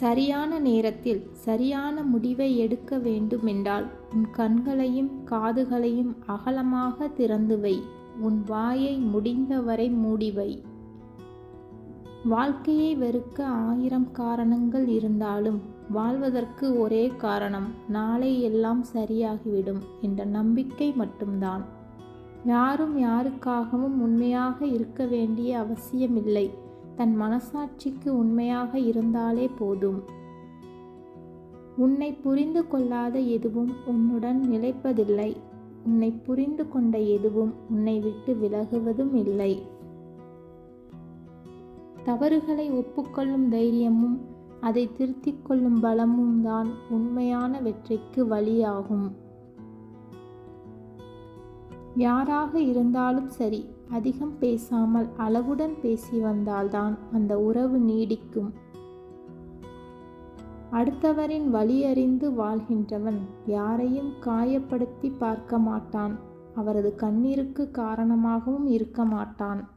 சரியான நேரத்தில் சரியான முடிவை எடுக்க வேண்டுமென்றால் உன் கண்களையும் காதுகளையும் அகலமாக திறந்து வை. உன் வாயை முடிந்தவரை மூடிவை வாழ்க்கையை வெறுக்க ஆயிரம் காரணங்கள் இருந்தாலும் வாழ்வதற்கு ஒரே காரணம் நாளை எல்லாம் சரியாகிவிடும் என்ற நம்பிக்கை மட்டும்தான். யாரும் யாருக்காகவும் உண்மையாக இருக்க வேண்டிய அவசியமில்லை. தன் மனசாட்சிக்கு உண்மையாக இருந்தாலே போதும். உன்னை புரிந்து கொள்ளாத எதுவும் உன்னுடன் நிலைப்பதில்லை. உன்னை புரிந்து கொண்ட எதுவும் உன்னை விட்டு விலகுவதும் இல்லை. தவறுகளை ஒப்புக்கொள்ளும் தைரியமும் அதை திருத்திக் கொள்ளும் பலமும் தான் உண்மையான வெற்றிக்கு வழியாகும். யாராக இருந்தாலும் சரி அதிகம் பேசாமல் அளவுடன் பேசி வந்தால்தான் அந்த உறவு நீடிக்கும். அடுத்தவரின் வழியறிந்து வாழ்கின்றவன் யாரையும் காயப்படுத்தி பார்க்க மாட்டான். அவரது கண்ணீருக்கு காரணமாகவும் இருக்க மாட்டான்.